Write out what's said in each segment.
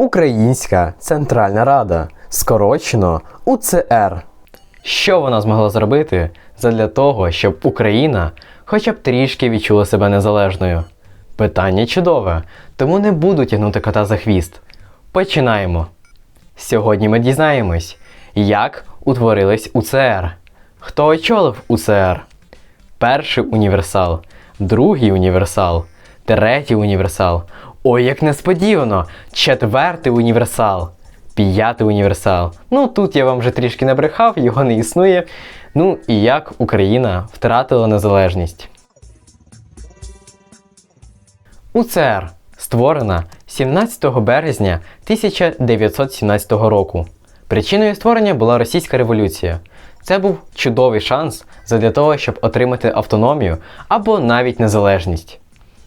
Українська Центральна Рада, скорочено УЦР. Що вона змогла зробити задля того, щоб Україна хоча б трішки відчула себе незалежною? Питання чудове, тому не буду тягнути кота за хвіст. Починаємо. Сьогодні ми дізнаємось, як утворилась УЦР, хто очолив УЦР, перший універсал, другий універсал, третій універсал. Ой, як несподівано! Четвертий універсал, п'ятий універсал. Ну тут я вам вже трішки набрехав, його не існує. Ну і як Україна втратила незалежність. УЦР створена 17 березня 1917 року. Причиною створення була російська революція. Це був чудовий шанс задля того, щоб отримати автономію або навіть незалежність.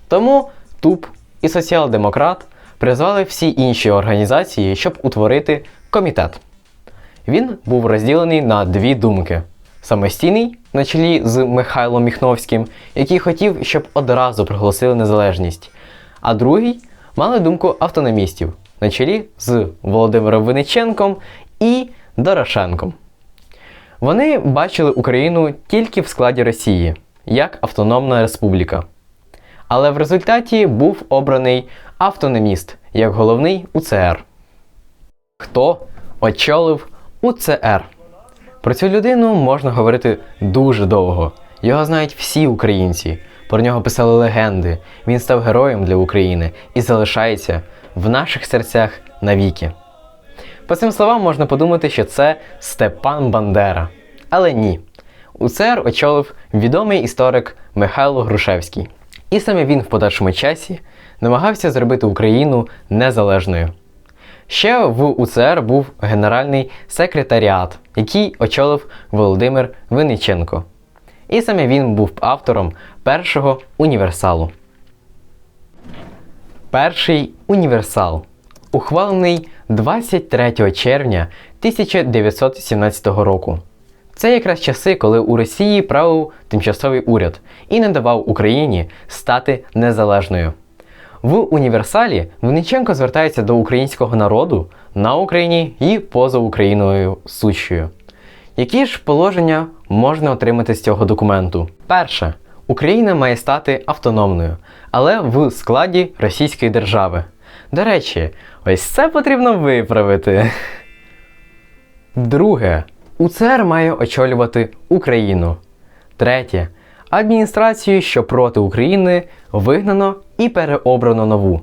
Тому ТУП і соціал-демократ призвали всі інші організації, щоб утворити комітет. Він був розділений на дві думки: самостійний на чолі з Михайлом Міхновським, який хотів, щоб одразу проголосили незалежність, а другий мали думку автономістів на чолі з Володимиром Винниченком і Дорошенком. Вони бачили Україну тільки в складі Росії як автономна республіка. Але в результаті був обраний автономіст як головний УЦР. Хто очолив УЦР? Про цю людину можна говорити дуже довго. Його знають всі українці. Про нього писали легенди. Він став героєм для України і залишається в наших серцях навіки. По цим словам можна подумати, що це Степан Бандера. Але ні. УЦР очолив відомий історик Михайло Грушевський. І саме він в подальшому часі намагався зробити Україну незалежною. Ще в УЦР був генеральний секретаріат, який очолив Володимир Винниченко. І саме він був автором першого універсалу. Перший універсал, ухвалений 23 червня 1917 року. Це якраз часи, коли у Росії правив тимчасовий уряд і не давав Україні стати незалежною. В універсалі Винниченко звертається до українського народу на Україні і поза Україною сущою. Які ж положення можна отримати з цього документу? Перше. Україна має стати автономною, але в складі Російської держави. До речі, ось це потрібно виправити. Друге. УЦР має очолювати Україну. Третє. Адміністрацію, що проти України, вигнано і переобрано нову.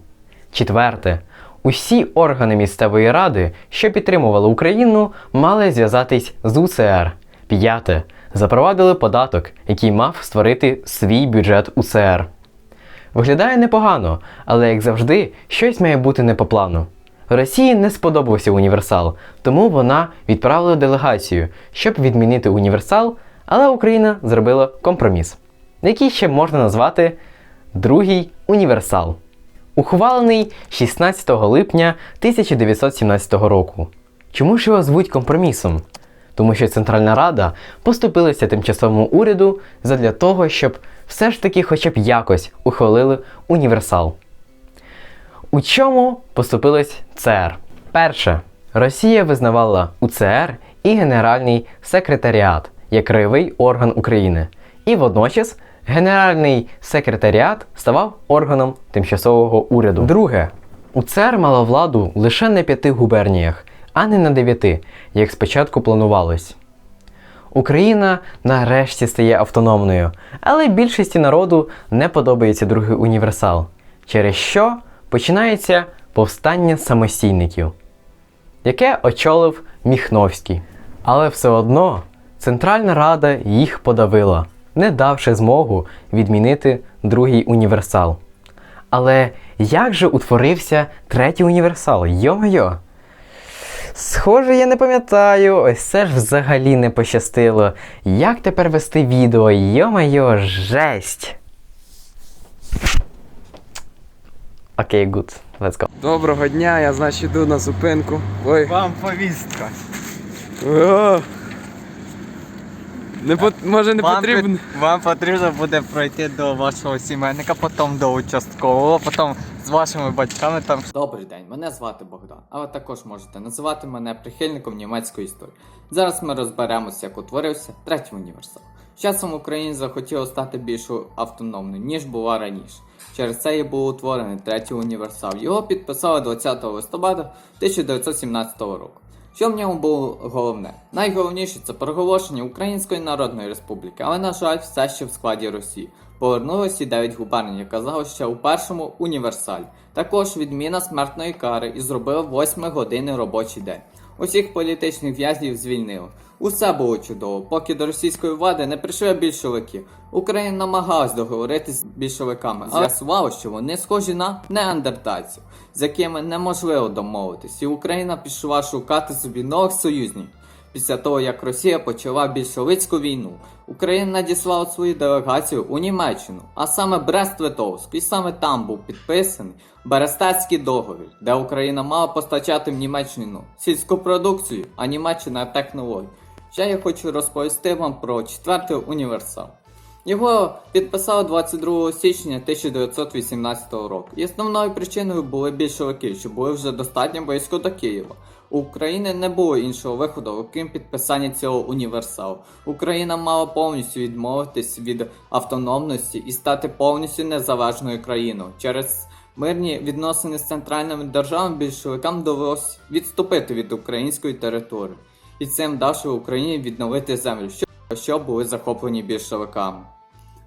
Четверте. Усі органи місцевої ради, що підтримували Україну, мали зв'язатись з УЦР. П'яте. Запровадили податок, який мав створити свій бюджет УЦР. Виглядає непогано, але як завжди, щось має бути не по плану. Росії не сподобався універсал, тому вона відправила делегацію, щоб відмінити універсал, але Україна зробила компроміс, який ще можна назвати Другий універсал. Ухвалений 16 липня 1917 року. Чому ж його звуть компромісом? Тому що Центральна Рада поступилася тимчасовому уряду задля того, щоб все ж таки хоча б якось ухвалили універсал. У чому поступилась ЦР? Перше, Росія визнавала УЦР і Генеральний секретаріат як краєвий орган України. І водночас Генеральний секретаріат ставав органом тимчасового уряду. Друге, УЦР мала владу лише на п'яти губерніях, а не на дев'яти, як спочатку планувалось. Україна нарешті стає автономною, але більшості народу не подобається другий універсал, через що починається повстання самостійників, яке очолив Міхновський. Але все одно Центральна Рада їх подавила, не давши змогу відмінити другий універсал. Але як же утворився третій універсал? Йо-моє! Схоже, я не пам'ятаю, ось це ж взагалі не пощастило. Як тепер вести відео? Йо-моє, жесть! Окей, good. Let's go. Доброго дня, я значить йду на зупинку. Ой. Вам повістка. О! Не пот... Може не вам, потрібно. Під... вам потрібно буде пройти до вашого сімейника, потім до участкового, потім з вашими батьками там. Добрий день, мене звати Богдан, але також можете називати мене прихильником німецької історії. Зараз ми розберемося, як утворився третій універсал. Часом Україна захотіла стати більш автономною, ніж була раніше. Через це і був утворений третій універсал. Його підписали 20 листопада 1917 року. Що в ньому було головне? Найголовніше це проголошення Української Народної Республіки, але, на жаль, все ще в складі Росії. Повернулися 9 губерній, яка казали ще у першому універсаль. Також відміна смертної кари і зробила 8 години робочий день. Усіх політичних в'язнів звільнили. Усе було чудово, поки до російської влади не прийшли більшовики. Україна намагалась договоритися з більшовиками, але з'ясувало, що вони схожі на неандертальців, з якими неможливо домовитись, і Україна пішла шукати собі нових союзників. Після того, як Росія почала більшовицьку війну, Україна надіслала свою делегацію у Німеччину, а саме Брест-Литовськ, і саме там був підписаний Берестецький договір, де Україна мала постачати в Німеччину сільську продукцію, а Німеччина технологію. Ще я хочу розповісти вам про четвертий універсал. Його підписали 22 січня 1918 року. І основною причиною були більшовики, що були вже достатньо близько до Києва. України не було іншого виходу, окрім підписання цього універсалу. Україна мала повністю відмовитись від автономності і стати повністю незалежною країною. Через мирні відносини з центральними державами більшовикам довелось відступити від української території і цим давши Україні відновити землю, що були захоплені більшовиками.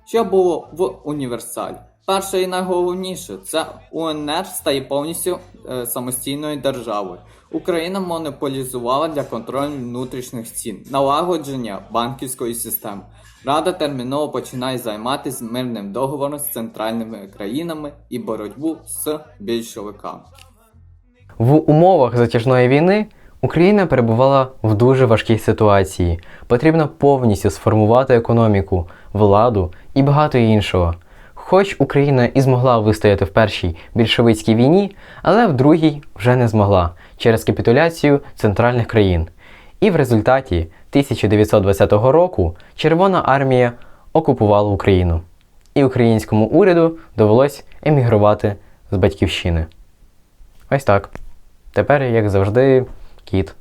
Що було в універсалі? Перше і найголовніше це УНР стає повністю е, самостійною державою. Україна монополізувала для контролю внутрішніх цін, налагодження банківської системи. Рада терміново починає займатися мирним договором з центральними країнами і боротьбу з більшовиками. В умовах затяжної війни Україна перебувала в дуже важкій ситуації. Потрібно повністю сформувати економіку, владу і багато іншого. Хоч Україна і змогла вистояти в першій більшовицькій війні, але в другій вже не змогла через капітуляцію центральних країн. І в результаті 1920 року Червона армія окупувала Україну. І українському уряду довелось емігрувати з батьківщини. Ось так. Тепер, як завжди, кіт.